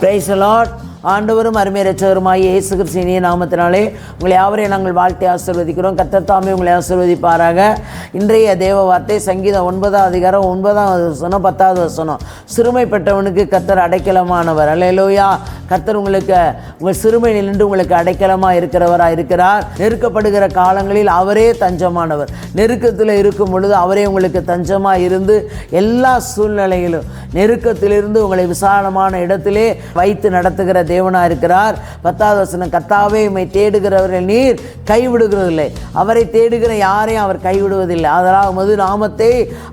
Price lot ஆண்டவரும் அருமை ரச்சவருமாய் இயேசு கிறிஸ்து நாமத்தினாலே உங்களை யாவரையும் நாங்கள் வாழ்த்தி ஆசீர்வதிக்கிறோம். கத்தத்தாமே உங்களை ஆசிர்வதிப்பாராக. இன்றைய தேவ வார்த்தை சங்கீதம் ஒன்பதாம் அதிகாரம் ஒன்பதாவது வசனம் பத்தாவது வசனம். சிறுமைப்பட்டவனுக்கு கத்தர் அடைக்கலமானவர். அல்லையிலோயா கத்தர் உங்களுக்கு உங்கள் சிறுமையில் நின்று உங்களுக்கு அடைக்கலமாக இருக்கிறவராக இருக்கிறார். நெருக்கப்படுகிற காலங்களில் அவரே தஞ்சமானவர். நெருக்கத்தில் இருக்கும் பொழுது அவரே உங்களுக்கு தஞ்சமாக இருந்து எல்லா சூழ்நிலையிலும் நெருக்கத்திலிருந்து உங்களை விசாலமான இடத்திலே வைத்து நடத்துகிற தேவனாக இருக்கிறார். பத்தாவது வசனம் கத்தாவே உம்மை தேடுகிறவர்கள் நீர் கைவிடுகிறதில்லை. அவரை தேடுகிற யாரையும் அவர் கைவிடுவதில்லை. அதனால் மது நாமத்தை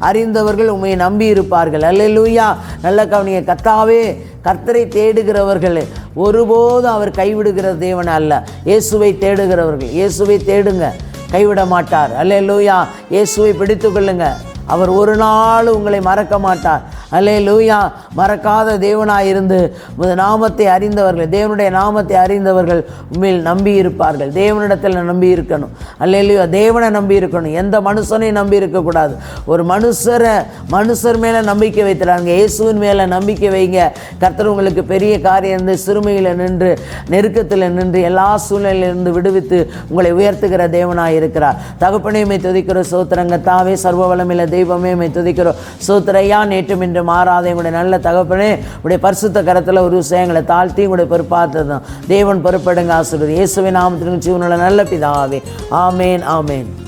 அறிந்தவர்கள் உண்மையை நம்பி இருப்பார்கள் அல்லேலூயா. நல்ல கவனிய கத்தாவே கர்த்தரை தேடுகிறவர்கள் ஒருபோதும் அவர் கைவிடுகிற தேவன் அல்ல. இயேசுவை தேடுகிறவர்கள் இயேசுவை தேடுங்க. கைவிட மாட்டார். அல்ல லூயா இயேசுவை பிடித்து கொள்ளுங்க. அவர் ஒரு நாள் உங்களை மறக்க மாட்டார். அல்லே லூயா மறக்காத தேவனாயிருந்து உமது நாமத்தை அறிந்தவர்கள் தேவனுடைய நாமத்தை அறிந்தவர்கள் உண்மையில் நம்பி இருப்பார்கள் தேவனிடத்தில் நம்பி இருக்கணும் அல்லே லூயா தேவனை நம்பி இருக்கணும் எந்த மனுஷனையும் நம்பி இருக்கக்கூடாது ஒரு மனுஷரை மனுஷர் மேலே நம்பிக்கை வைத்துறாங்க. இயேசுவின் மேலே நம்பிக்கை வைங்க. கர்த்தர் உங்களுக்கு பெரிய காரியம் இருந்து சிறுமையில் நின்று நெருக்கத்தில் நின்று எல்லா சூழ்நிலையிலிருந்து விடுவித்து உங்களை உயர்த்துகிற தேவனாக இருக்கிறார் தகப்பனையுமே துதிக்கிறோம் சோத்திரங்க தாவே சர்வ வளமில்ல தெய்வமே துதிக்கிறோம். சோத்திரையா நேற்றும் இன்று மாறாத எங்களுடைய நல்ல தகப்பனே உடைய பரிசுத்த கரத்தில் ஒரு விஷயங்களை தாழ்த்தி உங்களுடைய பொறுப்பாத்ததும் தேவன் பொறுப்பெடுங்க ஆசிரியர் இயேசுவின் நாமத்திற்கு ஜீவனுள்ள நல்ல பிதாவே. ஆமேன் ஆமேன்.